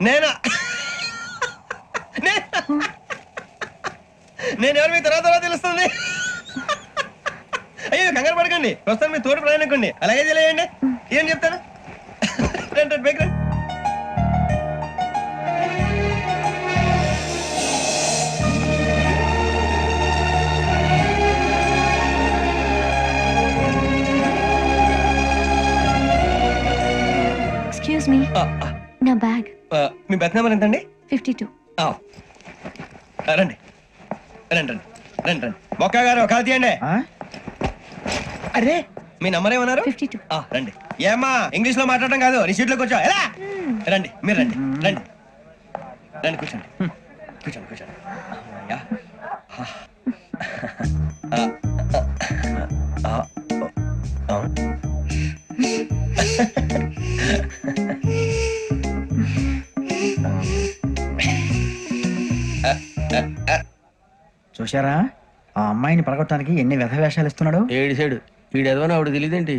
నేనా? నేను? ఎవరు మీ తర్వాత తర్వాత తెలుస్తుంది? అయ్యో కంగారు పడకండి. ప్రస్తుతం మీ తోటి ప్రయాణకండి అలాగే తెలియండి ఏం చెప్తాను రండి రండి బైక్ రండి. ఎక్స్క్యూజ్ మీ ఆ, ఆ, నా బ్యాగ్. మీ బెత్ నెంబర్ ఎంతండి? Fifty two. రండి. రండి రండి. రండి రండి. మొక్క గారు కాల్ తీయండి. అరే మీ నంబర్ ఏమన్నారు? Fifty two. ఆ, రండి. ఏమ్మా ఇంగ్లీష్లో మాట్లాడడం కాదు నీ సీట్లో కూర్చో ఎలా రండి మీరు రండి రండి. రండి కూర్చోండి. కూర్చోండి కూర్చోండి. చూశారా? ఆ అమ్మాయిని పడగొట్టడానికి ఎన్ని వ్యధ వేషాలు ఇస్తున్నాడు? ఏడు సైడు వీడు ఎదవని ఆవిడ తెలియదేంటి